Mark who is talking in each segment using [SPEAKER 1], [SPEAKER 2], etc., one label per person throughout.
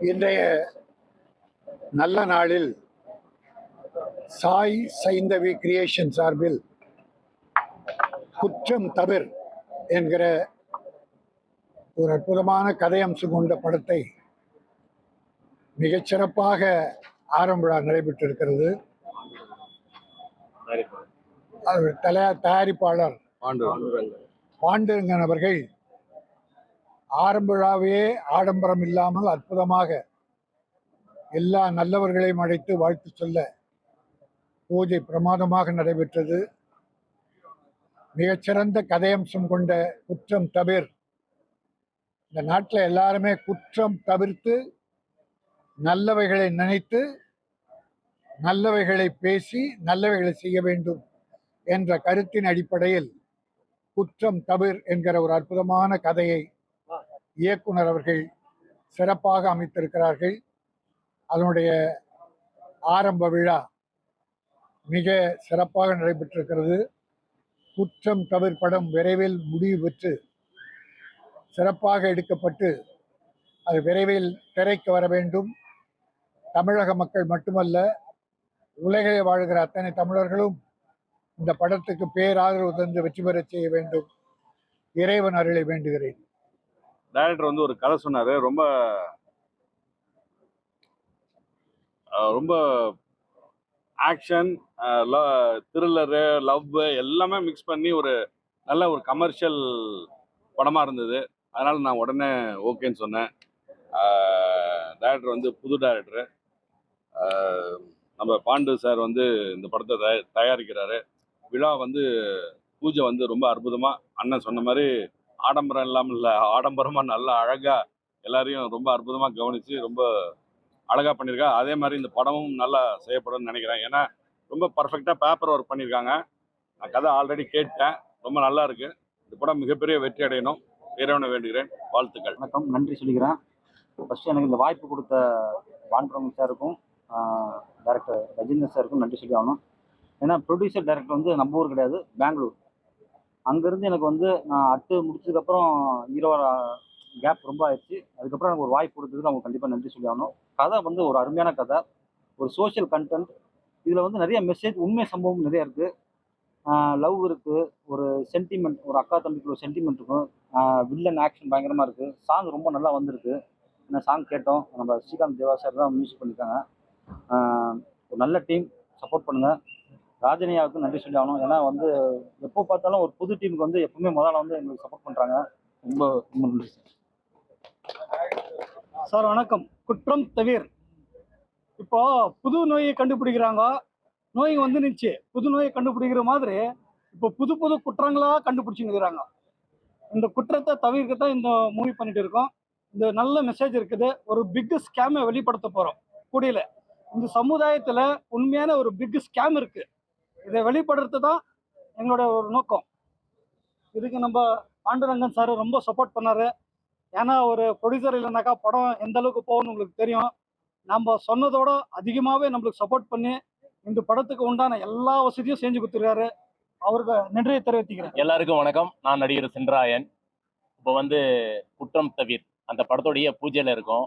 [SPEAKER 1] இன்றைய நல்ல நாளில் சாய் சைந்தவி கிரியேஷன் சார்பில் குற்றம் தவிர் என்கிற ஒரு அற்புதமான கதையம்சம் கொண்ட படத்தை மிகச் சிறப்பாக ஆரம்ப விழா நடைபெற்றிருக்கிறது. தயாரிப்பாளர் பாண்டுரங்கன் அவர்கள் ஆரம்ப விழாவே ஆடம்பரம் இல்லாமல் அற்புதமாக எல்லா நல்லவர்களையும் அழைத்து வாழ்த்து சொல்ல பூஜை பிரமாதமாக நடைபெற்றது. மிகச்சிறந்த கதையம்சம் கொண்ட குற்றம் தவிர். இந்த நாட்டில் எல்லாருமே குற்றம் தவிர்த்து நல்லவைகளை நினைத்து நல்லவைகளை பேசி நல்லவைகளை செய்ய வேண்டும் என்ற கருத்தின் அடிப்படையில் குற்றம் தவிர் என்கிற ஒரு அற்புதமான கதையை இயக்குனர் அவர்கள் சிறப்பாக அமைத்திருக்கிறார்கள். அதனுடைய ஆரம்ப விழா மிக சிறப்பாக நடைபெற்றிருக்கிறது. குற்றம் தவிர் படம் விரைவில் முடிவு பெற்று சிறப்பாக எடுக்கப்பட்டு அது விரைவில் திரைக்கு வர வேண்டும். தமிழக மக்கள் மட்டுமல்ல உலகிலே வாழ்கிற அத்தனை தமிழர்களும் இந்த படத்துக்கு பேராதரவு தந்து வெற்றி பெறச் செய்ய வேண்டும். இறைவன் அருளை வேண்டுகிறேன்.
[SPEAKER 2] டைரக்டர் வந்து ஒரு கதை சொன்னார். ரொம்ப ரொம்ப ஆக்ஷன் த்ரில்லரு லவ்வு எல்லாமே மிக்ஸ் பண்ணி ஒரு நல்ல ஒரு கமர்ஷியல் படமாக இருந்தது. அதனால் நான் உடனே ஓகேன்னு சொன்னேன். டேரக்டர் வந்து புது டேரக்டரு நம்ம பாண்டு சார் வந்து இந்த படத்தை தய தயாரிக்கிறாரு. விழா வந்து பூஜை வந்து ரொம்ப அற்புதமாக அண்ணன் சொன்ன மாதிரி ஆடம்பரம் இல்லாமல் இல்லை ஆடம்பரமாக நல்லா அழகாக எல்லாரையும் ரொம்ப அற்புதமாக கவனித்து ரொம்ப அழகாக பண்ணியிருக்கா. அதே மாதிரி இந்த படமும் நல்லா செய்யப்படும்னு நினைக்கிறேன். ஏன்னா ரொம்ப பர்ஃபெக்டாக பேப்பர் ஒர்க் பண்ணியிருக்காங்க. நான் கதை ஆல்ரெடி கேட்டேன். ரொம்ப நல்லா இருக்கு. இந்த படம் மிகப்பெரிய வெற்றி அடையணும். இறைவனை வேண்டுகிறேன். வாழ்த்துக்கள்.
[SPEAKER 3] வணக்கம். நன்றி சொல்லிக்கிறேன். ஃபஸ்ட்டு எனக்கு இந்த வாய்ப்பு கொடுத்த பான்புரம் சாருக்கும் டேரக்டர் ரஜிந்தர் சாருக்கும் நன்றி சொல்லி ஆகணும் ஏன்னா ப்ரொடியூசர் டேரக்டர் வந்து நம்ம ஊர் கிடையாது. பெங்களூர். அங்கேருந்து எனக்கு வந்து நான் அட்டு முடிச்சதுக்கப்புறம் ஹீரோ கேப் ரொம்ப ஆயிடுச்சு. அதுக்கப்புறம் எனக்கு ஒரு வாய்ப்பு கொடுத்ததுக்கு அவங்க கண்டிப்பாக நன்றி சொல்லி ஆகணும். கதை வந்து ஒரு அருமையான கதை. ஒரு சோஷியல் கண்டென்ட் இதில் வந்து நிறைய மெசேஜ் உண்மை சம்பவம் நிறைய இருக்குது லவ் இருக்குது ஒரு சென்டிமெண்ட் ஒரு அக்கா தம்பிக்கு ஒரு சென்டிமெண்ட் இருக்கும். வில்லன் ஆக்ஷன் பயங்கரமாக இருக்குது சாங் ரொம்ப நல்லா வந்திருக்கு. என்ன சாங் கேட்டோம். நம்ம ஸ்ரீகாந்த் தேவா சார் தான் மியூசிக் பண்ணியிருக்காங்க ஒரு நல்ல டீம் சப்போர்ட் பண்ணுங்கள் ராஜனியாவுக்கு நன்றி சொல்லி ஆகணும். ஏன்னா வந்து எப்போ பார்த்தாலும் ஒரு புது டீமுக்கு வந்து எப்பவுமே முதல்ல வந்து எங்களுக்கு சப்போர்ட் பண்ணுறாங்க ரொம்ப ரொம்ப நன்றி சார்.
[SPEAKER 4] சார் வணக்கம். குற்றம் தவிர். இப்போ புது நோயை கண்டுபிடிக்கிறாங்க. நோய் வந்து நிச்சு புது நோயை கண்டுபிடிக்கிற மாதிரி இப்போ புது புது குற்றங்களா கண்டுபிடிச்சுங்கிறாங்க. இந்த குற்றத்தை தவிர்க்க தான் இந்த மூவி பண்ணிட்டு இருக்கோம். இந்த நல்ல மெசேஜ் இருக்குது. ஒரு பிக் ஸ்கேமை வெளிப்படுத்த போறோம். கூடியல. இந்த சமுதாயத்துல உண்மையான ஒரு பிக் ஸ்கேம் இருக்கு. இதை வெளிப்படுறது தான் எங்களுடைய ஒரு நோக்கம். இதுக்கு நம்ம பாண்டுரங்கன் சார் ரொம்ப சப்போர்ட் பண்ணாரு. ஏன்னா ஒரு ப்ரொடியூசர் இல்லைனாக்கா படம் எந்த அளவுக்கு போகும்னு உங்களுக்கு தெரியும். நம்ம சொன்னதோட அதிகமாகவே நம்மளுக்கு சப்போர்ட் பண்ணி இந்த படத்துக்கு உண்டான எல்லா வசதியும் செஞ்சு கொடுத்துருக்காரு. அவருக்கு நன்றியை தெரிவித்துக்கிறேன்.
[SPEAKER 5] எல்லாருக்கும் வணக்கம். நான் நடிகர் சென்றாயன். இப்போ வந்து குற்றம் தவிர் அந்த படத்தோடைய பூஜையில் இருக்கும்.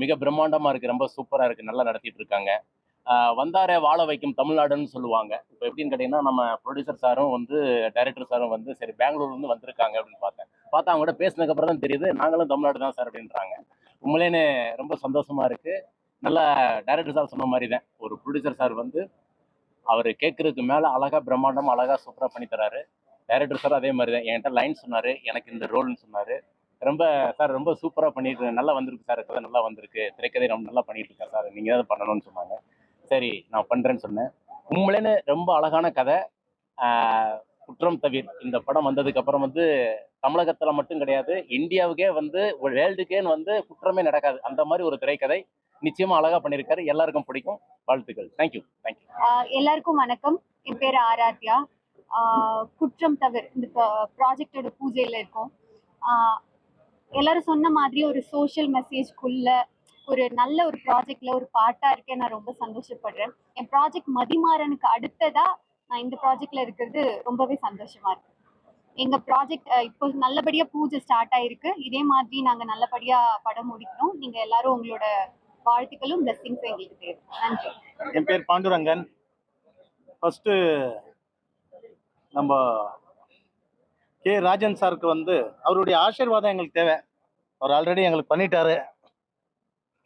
[SPEAKER 5] மிக பிரம்மாண்டமாக இருக்குது ரொம்ப சூப்பராக இருக்குது நல்லா நடத்திட்டு இருக்காங்க. வந்தாரே வாழ வைக்கும் தமிழ்நாடுன்னு சொல்லுவாங்க. இப்போ எப்படின்னு கேட்டிங்கன்னா நம்ம ப்ரொடியூசர் சாரும் வந்து டைரக்டர் சாரும் வந்து சரி பெங்களூர்லேருந்து வந்திருக்காங்க அப்படின்னு பார்த்தேன். பார்த்தா அவங்க கூட பேசினதுக்கப்புறம் தான் தெரியுது நாங்களும் தமிழ்நாடு தான் சார் அப்படின்றாங்க. உண்மையிலேன்னு ரொம்ப சந்தோஷமாக இருக்குது நல்லா டைரக்டர் சார் சொன்ன மாதிரி தான். ஒரு ப்ரொடியூசர் சார் வந்து அவர் கேட்குறதுக்கு மேலே அழகாக பிரம்மாண்டம் அழகாக சூப்பராக பண்ணித்தராரு டைரக்டர் சார் அதே மாதிரி தான். என்கிட்ட லைன் சொன்னார் எனக்கு இந்த ரோல்னு சொன்னார். ரொம்ப சார் ரொம்ப சூப்பராக பண்ணிட்டு நல்லா வந்திருக்கு சார் கதை நல்லா வந்திருக்கு. திரைக்கதை ரொம்ப நல்லா பண்ணிட்டு இருக்கேன் சார். நீங்கள் தான் பண்ணணும்னு சொன்னாங்க. சரி நான் பண்ணுறேன்னு சொன்னேன். உண்மையிலேன்னு ரொம்ப அழகான கதை. ஆஹ், குற்றம் தவிர். இந்த படம் வந்ததுக்கு அப்புறம் வந்து தமிழகத்துல மட்டும் கிடையாது இந்தியாவுக்கே வந்து ஒரு வேர்ல்டுக்கேன்னு வந்து குற்றமே நடக்காது. அந்த மாதிரி ஒரு திரைக்கதை நிச்சயமா அழகா பண்ணியிருக்காரு. எல்லாருக்கும் பிடிக்கும். வாழ்த்துக்கள். தேங்க்யூ தேங்க்யூ
[SPEAKER 6] எல்லாருக்கும் வணக்கம். என் பேர் ஆராத்யா. ஆஹ் குற்றம் தவிர. இந்த ப்ராஜெக்டோட பூஜையில இருக்கோம். எல்லாரும் சொன்ன மாதிரி ஒரு சோஷியல் மெசேஜ்குள்ள ஒரு நல்ல ஒரு ப்ராஜெக்ட்ல ஒரு பார்ட்டா இருக்கேன் நான் ரொம்ப சந்தோஷப்படுறேன். என் ப்ராஜெக்ட் மதிமாறனுக்கு அடுத்ததா நான் இந்த ப்ராஜெக்ட்ல இருக்கிறது ரொம்பவே சந்தோஷமா இருக்கு. எங்க ப்ராஜெக்ட் இப்போ நல்லபடியா பூஜை ஸ்டார்ட் ஆயிருக்கு. இதே மாதிரி நாங்க நல்லபடியா படம் முடிக்கிறோம். நீங்க எல்லாரும் உங்களோட வாழ்த்துக்களும் பிளெஸிங்ஸும் எங்களுக்கு தேவை. நன்றி.
[SPEAKER 7] என் பேர் பாண்டுரங்கன். ஃபஸ்ட்டு நம்ம கே. ராஜன் சாருக்கு வந்து அவருடைய ஆசீர்வாதம் எங்களுக்கு தேவை. அவர் ஆல்ரெடி எங்களுக்கு பண்ணிட்டாரு.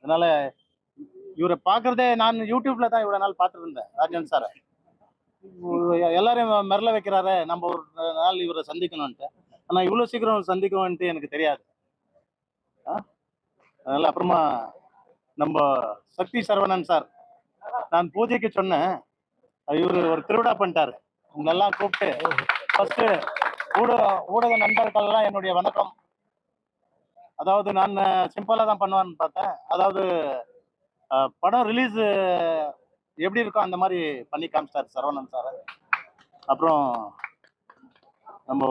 [SPEAKER 7] அதனால இவரை பார்க்கறதே நான் யூடியூப்ல தான் இவ்வளோ நாள் பார்த்துட்டு இருந்தேன் ராஜன் சாரை. எல்லாரையும் மிரள வைக்கிறாரு நம்ம ஒரு நாள் இவரை சந்திக்கணும்ன்ட்டு. ஆனால் இவ்வளோ சீக்கிரம் சந்திக்கணும்ன்ட்டு எனக்கு தெரியாது. ஆ? அதனால அப்புறமா நம்ம சக்தி சரவணன் சார் நான் பூஜைக்கு சொன்னேன். இவர் ஒரு திருவிழா பண்ணிட்டாரு. உங்களெல்லாம் கூப்பிட்டு ஃபர்ஸ்ட் ஊடக ஊடக நண்பர்கள்லாம் என்னுடைய வணக்கம். அதாவது நான் சிம்பிளாக தான் பண்ணுவான்னு பார்த்தேன். அதாவது படம் ரிலீஸ் எப்படி இருக்கோ அந்த மாதிரி பண்ணி காமிச்சிட்டார் சரவணன் சார். அப்புறம் நம்ம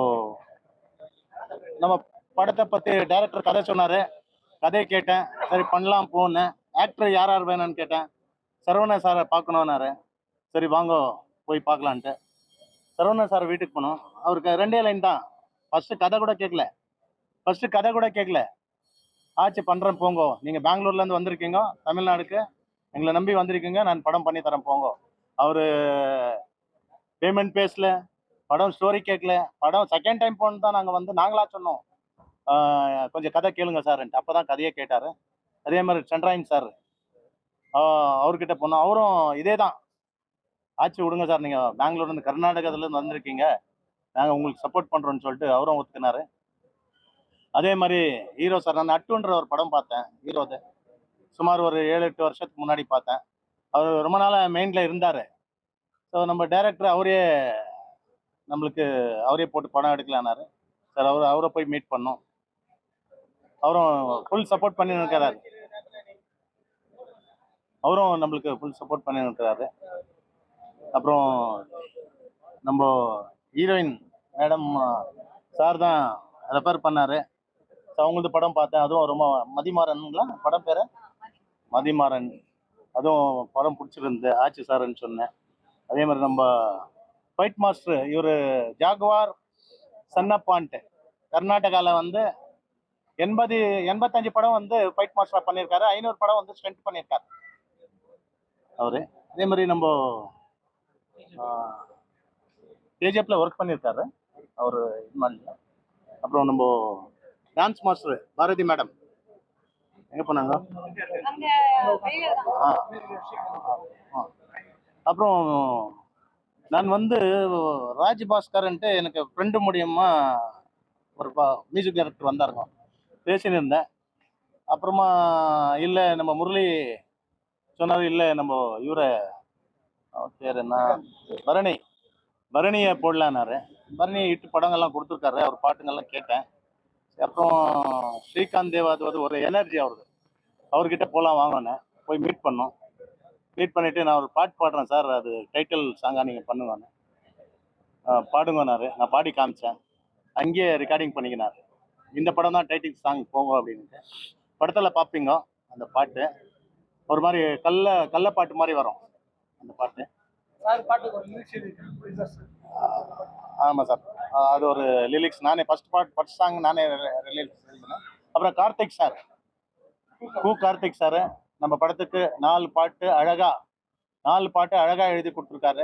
[SPEAKER 7] நம்ம படத்தை பற்றி டைரக்டர் கதை சொன்னார். கதையை கேட்டேன். சரி பண்ணலாம் போனேன். ஆக்டர் யார் யார் வேணும்னு கேட்டேன். சரவணன் சாரை பார்க்கணுன்னாரு சரி வாங்க போய் பார்க்கலான்ட்டு. சரவணன் சார் வீட்டுக்கு போனோம். அவருக்கு ரெண்டே லைன் தான். ஃபஸ்ட்டு கதை கூட கேட்கல. ஃபஸ்ட்டு கதை கூட கேட்கல. ஆச்சு பண்ணுறேன் போங்க. நீங்கள் பெங்களூர்லேருந்து வந்திருக்கீங்க தமிழ்நாடுக்கு. எங்களை நம்பி வந்திருக்கீங்க நான் படம் பண்ணி தரேன் போங்க. அவர் பேமெண்ட் பேசல படம் ஸ்டோரி கேட்கல படம் செகண்ட் டைம் போன தான் நாங்கள் வந்து நாங்களா சொன்னோம். கொஞ்சம் கதை கேளுங்க சார்ன்ட்டு அப்போ தான் கதையே கேட்டார். அதே மாதிரி சந்திராயன் சார் அவர்கிட்ட போனோம். அவரும் இதே தான். ஆச்சு விடுங்க சார் நீங்கள் பெங்களூர்லேருந்து கர்நாடகத்துலேருந்து வந்திருக்கீங்க. நாங்கள் உங்களுக்கு சப்போர்ட் பண்ணுறோன்னு சொல்லிட்டு அவரும் ஒத்துக்கினாரு. அதே மாதிரி ஹீரோ சார் நான் அட்டுன்ற ஒரு படம் பார்த்தேன் ஹீரோது சுமார் ஒரு ஏழு எட்டு வருஷத்துக்கு முன்னாடி பார்த்தேன். அவர் ரொம்ப நாளாக மெயினில் இருந்தார். ஸோ நம்ம டேரக்டர் அவரே நம்மளுக்கு அவரே போட்டு படம் எடுக்கலானாரு. சார் அவர் அவரை போய் மீட் பண்ணோம். அவரும் ஃபுல் சப்போர்ட் பண்ணி இருக்கிறாரு அவரும் நம்மளுக்கு ஃபுல் சப்போர்ட் பண்ணி இருக்கிறாரு அப்புறம் நம்ம ஹீரோயின் மேடம் சார் தான் ரெஃபர் பண்ணார். அவங்களது படம் பார்த்தேன். அதுவும் ரொம்ப மதிமாறனுங்களா? படம் பேரு? மதிமாறன். அதுவும் படம் பிடிச்சிருந்து ஆச்சு சார்ன்னு சொன்னேன். அதே மாதிரி நம்ம ஃபைட் மாஸ்டர் இவர் ஜாகுவார் சன்னப்பான்ட்டு கர்நாடகாவில் வந்து எண்பது எண்பத்தஞ்சு படம் வந்து ஃபைட் மாஸ்டராக பண்ணியிருக்காரு. ஐநூறு படம் வந்து ஸ்ட்ரென்த் பண்ணியிருக்காரு. அவரு. அதே மாதிரி நம்ம கேஜிஎஃப்ல ஒர்க் பண்ணியிருக்காரு. அவர் இது அப்புறம் நம்ம டான்ஸ் மாஸ்டர் பாரதி மேடம். எங்க போனாங்க? ஆ. ஆ. அப்புறம் நான் வந்து ராஜ் பாஸ்கர்ன்ட்டு எனக்கு ஃப்ரெண்டு மூலியமா ஒரு மியூசிக் டைரக்டர் வந்தாருங்க. பேசின்னு இருந்தேன் அப்புறமா இல்லை நம்ம முரளி சொன்னார் இல்லை நம்ம இவரை பேர் என்ன? பரணி. பரணியை போடலான்னாரு. பரணியை இட்டு படங்கள்லாம் கொடுத்துருக்காரு அவர் பாட்டுங்கள்லாம் கேட்டேன். அப்புறம் ஸ்ரீகாந்த் தேவ் அது வந்து ஒரு எனர்ஜி அவருக்கு. அவர்கிட்ட போகலாம் வாங்கினேன் போய் மீட் பண்ணோம். மீட் பண்ணிவிட்டு நான் ஒரு பாட்டு பாடுறேன் சார். அது டைட்டில் சாங்காக நீங்கள் பண்ணுங்கன்னு. பாடுங்கன்னாரு. நான் பாடி காமிச்சேன். அங்கேயே ரெக்கார்டிங் பண்ணிக்கினார். இந்த படம் தான் டைட்டில் சாங் போங்க அப்படின்ட்டு. படத்தில் பார்ப்பீங்க அந்த பாட்டு. ஒரு மாதிரி கல்ல கள்ள பாட்டு மாதிரி வரும். அந்த பாட்டு. ஆமாம் சார். அது ஒரு லிரிக்ஸ் நானே ஃபர்ஸ்ட் பாட் ஃபர்ஸ்ட் சாங் நானே ரிலீக்ஸ் எழுதினேன் அப்புறம் கார்த்திக் சார் கு கார்த்திக் சார் நம்ம படத்துக்கு நாலு பாட்டு அழகா நாலு பாட்டு அழகா எழுதி கொடுத்துருக்காரு.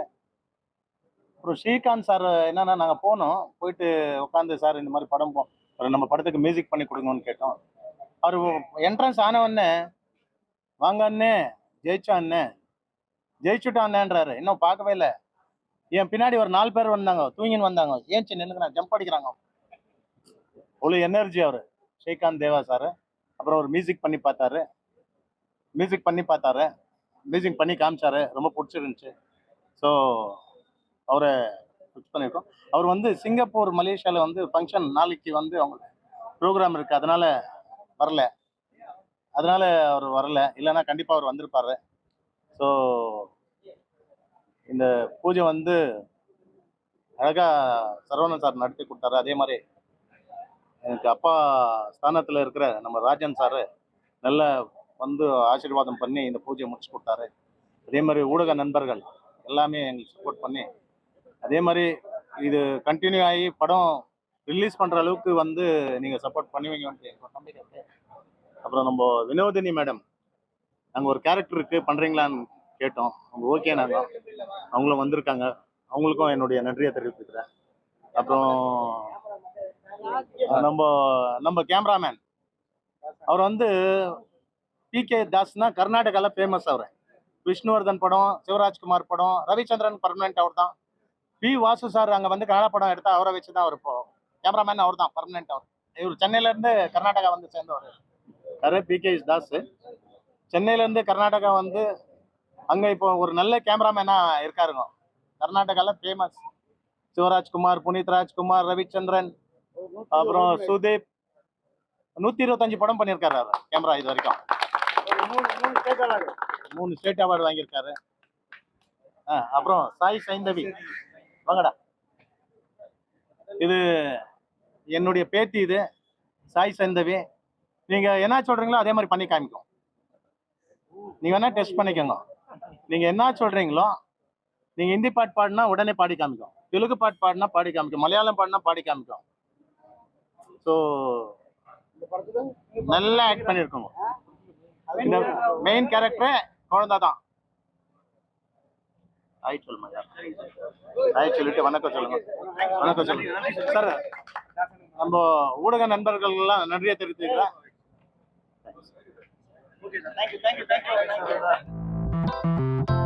[SPEAKER 7] அப்புறம் ஸ்ரீகாந்த் சார் என்னன்னா நாங்கள் போனோம் போயிட்டு உட்காந்து சார் இந்த மாதிரி படம் போ நம்ம படத்துக்கு மியூசிக் பண்ணி கொடுங்கன்னு கேட்டோம். அவர் என்ட்ரன்ஸ் ஆனவொடனே வாங்க அண்ணே ஜெயிச்சா அண்ணே ஜெயிச்சுட்டான்ன்றாரு இன்னும் பார்க்கவே இல்லை. என் பின்னாடி ஒரு நாலு பேர் வந்தாங்க. தூங்கின்னு வந்தாங்க. ஏன் நின்னுக்கு ஜம்ப் அடிக்கிறாங்க. அவ்வளோ எனர்ஜி அவர். ஸ்ரீகாந்த் தேவா சார் அப்புறம் ஒரு மியூசிக் பண்ணி பார்த்தாரு. மியூசிக் பண்ணி பார்த்தாரு. மியூசிக் பண்ணி காமிச்சாரு. ரொம்ப பிடிச்சிருந்துச்சு. ஸோ அவரை ஃபிக்ஸ் பண்ணியிருக்கோம் அவர் வந்து சிங்கப்பூர் மலேசியாவில் வந்து ஃபங்க்ஷன் நாளைக்கு வந்து அவங்க ப்ரோக்ராம் இருக்குது அதனால் வரல. அதனால் அவர் வரல. இல்லைன்னா கண்டிப்பாக அவர் வந்திருப்பாரு. ஸோ இந்த பூஜை வந்து அழகாக சரவணன் சார் நடத்தி கொடுத்தாரு. அதே மாதிரி எனக்கு அப்பா ஸ்தானத்தில் இருக்கிற நம்ம ராஜன் சார் நல்ல வந்து ஆசீர்வாதம் பண்ணி இந்த பூஜையை முடிச்சு கொடுத்தாரு. அதே மாதிரி ஊடக நண்பர்கள் எல்லாமே எங்களுக்கு சப்போர்ட் பண்ணி அதே மாதிரி இது கண்டினியூ ஆகி படம் ரிலீஸ் பண்ணுற அளவுக்கு வந்து நீங்கள் சப்போர்ட் பண்ணுவீங்கன்ட்டு எனக்கு நம்பிக்கை அப்புறம் நம்ம வினோதினி மேடம் நாங்கள் ஒரு கேரக்டர் இருக்குது பண்ணுறீங்களான்னு கேட்டோம். அவங்க ஓகே நாங்க அவங்களும் வந்திருக்காங்க. அவங்களுக்கும் என்னுடைய நன்றியை தெரிவித்துக்கிறேன். அப்புறம் நம்ம நம்ம கேமராமேன் அவர் வந்து பிகே தாஸ்னா கர்நாடகாவில் ஃபேமஸ் அவர். விஷ்ணுவர்தன் படம் சிவராஜ்குமார் படம் ரவிச்சந்திரன் பர்மனெண்ட் அவர் தான் பி வாசு சார் அங்கே வந்து கன்னட படம் எடுத்தால் அவரை வச்சு தான் அவர் இப்போ கேமராமேன் அவர் தான் பர்மனெண்ட் அவர். இவர் சென்னையிலேருந்து கர்நாடகா வந்து சேர்ந்தவர். யார்? பி கே தாஸ் சென்னையிலேருந்து கர்நாடகா வந்து அங்கே இப்போ ஒரு நல்ல கேமராமேனா இருக்காருங்க. கர்நாடகாவில் ஃபேமஸ் சிவராஜ்குமார் புனித் ராஜ்குமார் ரவிச்சந்திரன் அப்புறம் சுதீப். நூற்றி இருபத்தஞ்சு படம் பண்ணியிருக்காரு அவர் கேமரா இது வரைக்கும். மூணு ஸ்டேட் அவார்டு வாங்கியிருக்காரு. ஆ, அப்புறம் சாய் சைந்தவி. வாங்கடா. இது என்னுடைய பேத்தி இது சாய் சைந்தவி. நீங்க என்ன சொல்றீங்களோ அதே மாதிரி பண்ணி காமிக்கும். நீங்க வேணா டெஸ்ட் பண்ணிக்கோங்க. நீங்க என்ன சொல்றீங்களோ நீங்க ஹிந்தி பாட்டு பாடினா உடனே பாடி காமிக்கும். தெலுங்கு பாட்டு பாடினா பாடி காமிக்கும். மலையாளம் பாடினா பாடி காமிக்கும். ஸோ நல்லா ஆக்ட் பண்ணியிருக்கோங்க இந்த மெயின் கேரக்டர் குழந்தை தான். ஆய் சொல்லுங்க ஆய் சொல்லிட்டு வணக்கம் சொல்லுங்க. வணக்கம் சொல்லுங்க. சார் நம்ம ஊடக நண்பர்கள் எல்லாம் நன்றியை தெரிவித்துக்கிறேன். Thank you thank you thank you Thank you.